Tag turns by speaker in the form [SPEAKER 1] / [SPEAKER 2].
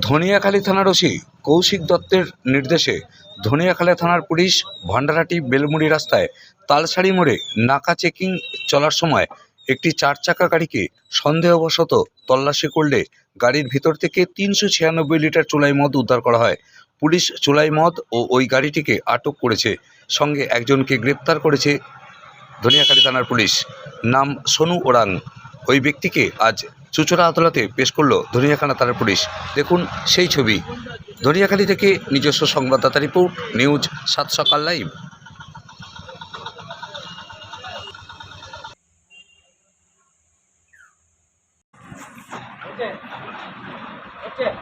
[SPEAKER 1] ধনিয়াখালী থানার ওসি কৌশিক দত্তের নির্দেশে ধনিয়াখালী থানার পুলিশ ভান্ডারাটি বেলমুড়ি রাস্তায় তালসারি মোড়ে নাকা চেকিং চলার সময় একটি চার চাকা গাড়িকে সন্দেহবশত তল্লাশি করলে গাড়ির ভিতর থেকে তিনশো ছিয়ানব্বই লিটার চুলাই মদ উদ্ধার করা হয়। পুলিশ চুলাই মদ ও ওই গাড়িটিকে আটক করেছে। সঙ্গে একজনকে গ্রেপ্তার করেছে ধনিয়াখালী থানার পুলিশ। নাম সোনু ওরাং। ওই ব্যক্তিকে আজ সূচনা আদালতে পেশ করল ধনিয়াখানা থানার পুলিশ দেখুন সেই ছবি ধনিয়াখালী থেকে নিজস্ব সংবাদদাতা রিপোর্ট, নিউজ সাত সকাল লাইভ Okay. Okay.